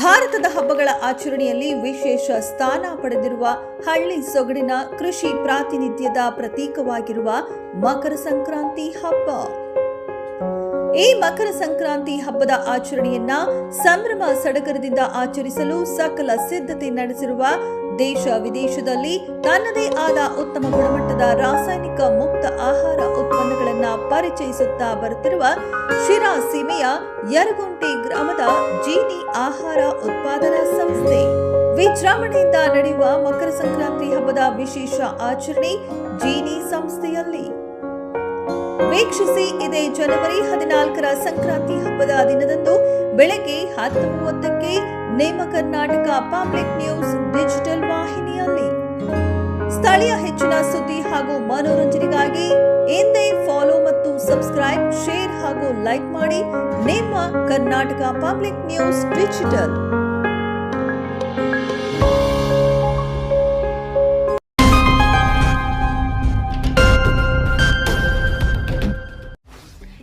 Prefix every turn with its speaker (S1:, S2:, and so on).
S1: ಭಾರತದ ಹಬ್ಬಗಳ ಆಚರಣೆಯಲ್ಲಿ ವಿಶೇಷ ಸ್ಥಾನ ಪಡೆದಿರುವ ಹಳ್ಳಿ ಸೊಗಡಿನ ಕೃಷಿ ಪ್ರಾತಿನಿಧ್ಯದ ಪ್ರತೀಕವಾಗಿರುವ ಮಕರ ಸಂಕ್ರಾಂತಿ ಹಬ್ಬ. ಈ ಮಕರ ಸಂಕ್ರಾಂತಿ ಹಬ್ಬದ ಆಚರಣೆಯನ್ನ ಸಂಭ್ರಮ ಸಡಗರದಿಂದ ಆಚರಿಸಲು ಸಕಲ ಸಿದ್ಧತೆ ನಡೆಸಿರುವ ದೇಶ ವಿದೇಶದಲ್ಲಿ ತನ್ನದೇ ಆದ ಉತ್ತಮ ಗುಣಮಟ್ಟದ ರಾಸಾಯನಿಕ ಮುಕ್ತ ಆಹಾರ ಉತ್ಪನ್ನಗಳನ್ನ ಪರಿಚಯಿಸುತ್ತಾ ಬರುತ್ತಿರುವ ಶಿರಾ ಸೀಮೆಯ ಯರಗುಂಟೆ ಗ್ರಾಮದ ಜೀನಿ ಆಹಾರ ಉತ್ಪಾದನಾ ಸಂಸ್ಥೆ. ವಿಜೃಂಭಣೆಯಿಂದ ನಡೆಯುವ ಮಕರ ಸಂಕ್ರಾಂತಿ ಹಬ್ಬದ ವಿಶೇಷ ಆಚರಣೆ ಜೀನಿ ಸಂಸ್ಥೆಯಲ್ಲಿ. ವೀಕ್ಷಿಸಿ ಇದೇ ಜನವರಿ ಹದಿನಾಲ್ಕರ ಸಂಕ್ರಾಂತಿ ಹಬ್ಬದ ದಿನದಂದು ಬೆಳಗ್ಗೆ ಹತ್ತು ಮೂವತ್ತಕ್ಕೆ Nema Karnataka public news digital ವಾಹಿನಿಯಲ್ಲಿ. ಸ್ಥಳೀಯ ಹೆಚ್ಚಿನ ಸುದ್ದಿ ಹಾಗೂ ಮನೋರಂಜನೆಗಾಗಿ ಎಂದೇ ಫಾಲೋ ಮತ್ತು ಸಬ್ಸ್ಕ್ರೈಬ್, ಶೇರ್ ಹಾಗೂ ಲೈಕ್ ಮಾಡಿ Nema Karnataka public news digital.